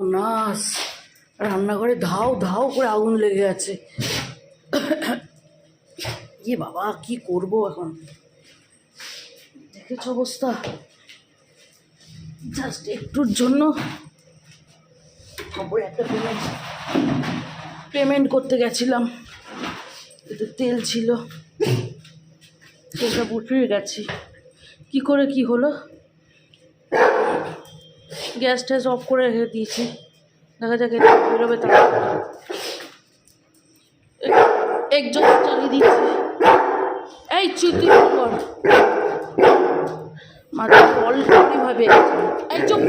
নাস। রান্নাঘরে ধাও ধাও করে আগুন লেগে আছে। এ বাবা, কি করব এখন? দেখেছ অবস্থা? জাস্ট একটুর জন্য খবর একটা পেমেন্ট পেমেন্ট করতে গেছিলাম। এতে তেল ছিল। তেলটা বুটিয়ে গেছি। কি করে, কি হলো? গ্যাস ট্যাস অফ করে রেখে দিয়েছি। দেখা যাক এটা বেরোবে তার একজন চালিয়ে দিচ্ছি। এই চুতি কর। মাথা অলরেডি ভাবে এই চুপ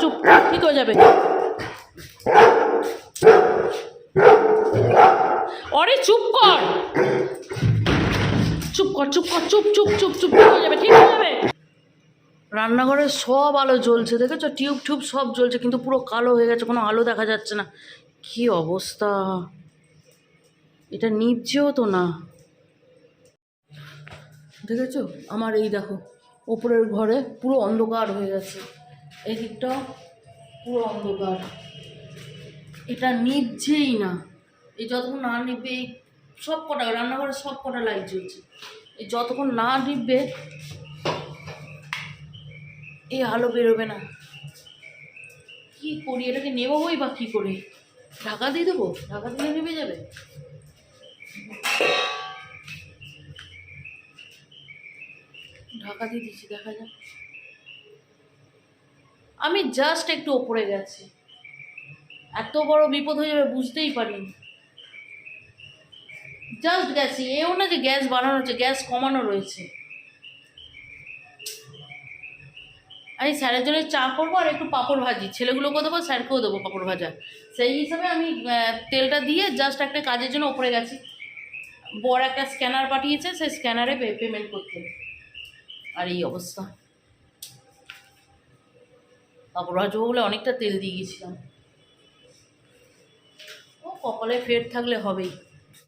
চুপ, ঠিক হয়ে যাবে। অরে চুপ কর। চুপ কর চুপ কর, চুপ চুপ চুপ চুপ, ঠিক হয়ে যাবে, ঠিক হয়ে যাবে। রান্নাঘরে সব আলো জ্বলছে, দেখেছ? টিউব টিউব সব জ্বলছে, কিন্তু পুরো কালো হয়ে গেছে, কোনো আলো দেখা যাচ্ছে না। কি অবস্থা? এটা নিভছেও তো না। দেখেছ? আমার এই দেখো, ওপরের ঘরে পুরো অন্ধকার হয়ে গেছে। এই দিকটাও পুরো অন্ধকার। এটা নিভছেই না। এই যতক্ষণ না নিভবে, এই সব কটা, রান্নাঘরে সব কটা লাইট জ্বলছে। এই যতক্ষণ না নিভবে এই আলো বেরোবে না। কি করি? এটাকে নেবই বা কী করে? ঢাকা দিয়ে দেবো? ঢাকা দিলে নেবে যাবে। ঢাকা দিয়ে দিচ্ছি, দেখা যাক। আমি জাস্ট একটু ওপরে গেছি। এত বড় বিপদ হয়ে যাবে, বুঝতেই পারিনি। জাস্ট গেছি। এও না যে গ্যাস বাড়ানো হচ্ছে, গ্যাস কমানো রয়েছে। আমি স্যারের জন্য চা করব আর একটু পাঁপড় ভাজি। ছেলেগুলোকেও দেবো, স্যারকেও দেবো পাঁপড় ভাজা। সেই হিসাবে আমি তেলটা দিয়ে জাস্ট একটা কাজের জন্য ওপরে গেছি। বড় একটা স্ক্যানার পাঠিয়েছে, সেই স্ক্যানারে পেমেন্ট করতে। আর এই অবস্থা। পাঁপড় ভাজবো বলে অনেকটা তেল দিয়ে গেছিলাম। ও, কপালে ফের থাকলে হবেই।